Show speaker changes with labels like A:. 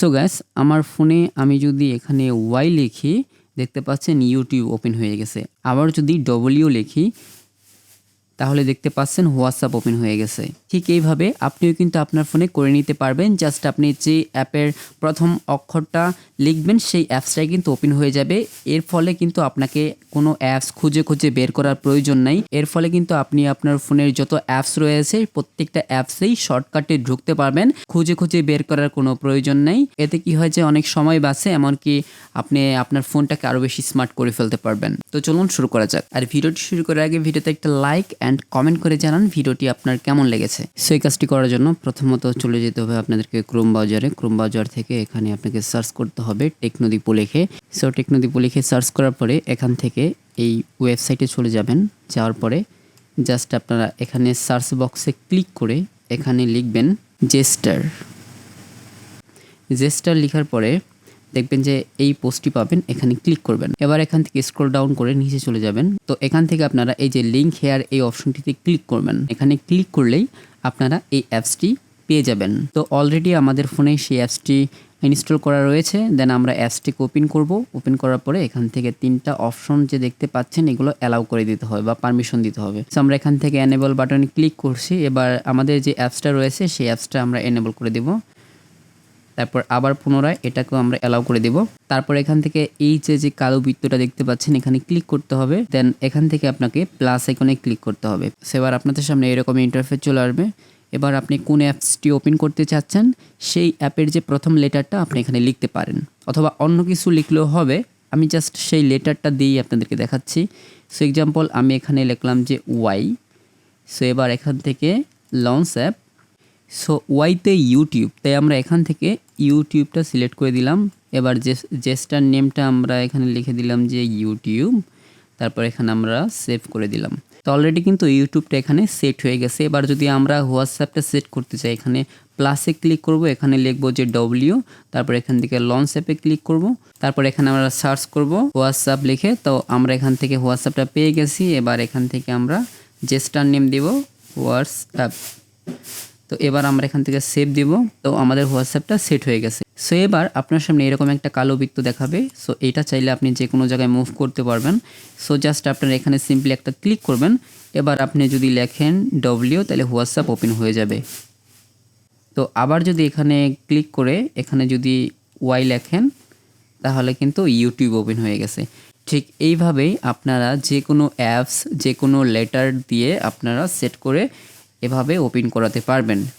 A: So gas আমার ফোনে আমি যদি এখানে ওয়াই লিখি, দেখতে পাচ্ছেন ইউটিউব ওপেন হয়ে গেছে। আবার যদি ডব্লিউ লিখি তাহলে দেখতে পাচ্ছেন হোয়াটসঅ্যাপ ওপেন হয়ে গেছে। ঠিক এইভাবে আপনিও কিন্তু আপনার ফোনে করে নিতে পারবেন। জাস্ট আপনি যে অ্যাপের প্রথম অক্ষরটা লিখবেন, সেই অ্যাপসটাই কিন্তু ওপেন হয়ে যাবে। এর ফলে কিন্তু আপনাকে কোনো অ্যাপস খুঁজে খুঁজে বের করার প্রয়োজন নাই। এর ফলে কিন্তু আপনি আপনার ফোনের যত অ্যাপস রয়েছে, প্রত্যেকটা অ্যাপসেই শর্টকাটে ঢুকতে পারবেন। খুঁজে খুঁজে বের করার কোনো প্রয়োজন নেই। এতে কি হয় যে অনেক সময় বাঁচে, এমনকি আপনি আপনার ফোনটাকে আরও বেশি স্মার্ট করে ফেলতে পারবেন। তো চলুন শুরু করা যাক। আর ভিডিওটি শুরু করার আগে ভিডিওতে একটা লাইক অ্যান্ড কমেন্ট করে জানান ভিডিওটি আপনার কেমন লেগেছে। সেই কাজটি করার জন্য প্রথমত চলে যেতে হবে আপনাদেরকে ক্রোম ব্রাউজারে ক্রোম ব্রাউজার থেকে এখানে আপনাকে সার্চ করতে হবে টেকনোদীপু লিখে। সো টেকনোদীপু লিখে সার্চ করার পরে এখান থেকে এই ওয়েবসাইটে চলে যাবেন। যাওয়ার পরে জাস্ট আপনারা এখানে সার্চ বক্সে ক্লিক করে এখানে লিখবেন জেস্টার জেস্টার লেখার পরে দেখবেন যে এই পোস্টটি পাবেন, এখানে ক্লিক করবেন। এবার এখান থেকে স্ক্রল ডাউন করে নিচে চলে যাবেন। তো এখান থেকে আপনারা এই যে লিঙ্ক হেয়ার এই অপশনটিতে ক্লিক করবেন। এখানে ক্লিক করলেই আপনারা এই অ্যাপসটি পেয়ে যাবেন। তো অলরেডি আমাদের ফোনে সেই অ্যাপসটি ইনস্টল করা রয়েছে। দেন আমরা অ্যাপসটিকে ওপেন করব। ওপেন করার পরে এখান থেকে তিনটা অপশন যে দেখতে পাচ্ছেন, এগুলো অ্যালাউ করে দিতে হবে বা পারমিশন দিতে হবে। সো আমরা এখান থেকে এনেবল বাটনে ক্লিক করছি। এবার আমাদের যে অ্যাপসটা রয়েছে, সেই অ্যাপসটা আমরা এনেবল করে দেবো। তারপর আবার পুনরায় এটাকেও আমরা অ্যালাউ করে দেব। তারপর এখান থেকে এই যে যে কালো বৃত্তটা দেখতে পাচ্ছেন, এখানে ক্লিক করতে হবে। দেন এখান থেকে আপনাকে প্লাস আইকনে ক্লিক করতে হবে। সেবার আপনাদের সামনে এরকম ইন্টারফেস চলে আসবে। এবার আপনি কোন অ্যাপসটি ওপেন করতে চাচ্ছেন, সেই অ্যাপের যে প্রথম লেটারটা আপনি এখানে লিখতে পারেন। অথবা অন্য কিছু লিখলেও হবে। আমি জাস্ট সেই লেটারটা দিয়েই আপনাদেরকে দেখাচ্ছি। সো এক্সাম্পল আমি এখানে লিখলাম যে ওয়াই সো এবার এখান থেকে লঞ্চ অ্যাপ সো ওয়াইতে ইউটিউব তাই আমরা এখান থেকে ইউটিউবটা সিলেক্ট করে দিলাম। এবার যে জেস্টার নেমটা আমরা এখানে লিখে দিলাম যে ইউটিউব তারপর এখানে আমরা সেভ করে দিলাম। তো অলরেডি কিন্তু ইউটিউবটা এখানে সেট হয়ে গেছে। এবার যদি আমরা হোয়াটসঅ্যাপটা সেট করতে চাই, এখানে প্লাসে ক্লিক করব, এখানে লিখব যে ডব্লিউ তারপর এখান থেকে লঞ্চ অ্যাপে ক্লিক করব, তারপর এখানে আমরা সার্চ করব হোয়াটসঅ্যাপ লিখে, তো আমরা এখান থেকে হোয়াটসঅ্যাপটা পেয়ে গেছি। এবার এখান থেকে আমরা জেস্টার নেম দিব হোয়াটসঅ্যাপ তো এবার আমরা এখান থেকে সেভ দিব। তো আমাদের হোয়াটসঅ্যাপটা সেট হয়ে গেছে। সো এবার আপনার সামনে এরকম একটা কালো বৃত্ত দেখাবে। সো এটা চাইলে আপনি যে কোনো জায়গায় মুভ করতে পারবেন। সো জাস্ট আপনার এখানে সিম্পলি একটা ক্লিক করবেন। এবার আপনি যদি লেখেন ডব্লিউ তাহলে হোয়াটসঅ্যাপ ওপেন হয়ে যাবে। তো আবার যদি এখানে ক্লিক করে এখানে যদি ওয়াই লেখেন, তাহলে কিন্তু ইউটিউব ওপেন হয়ে গেছে। ঠিক এইভাবেই আপনারা যে কোনো অ্যাপস যে কোনো লেটার দিয়ে আপনারা সেট করে এভাবে ওপেন করাতে পারবেন।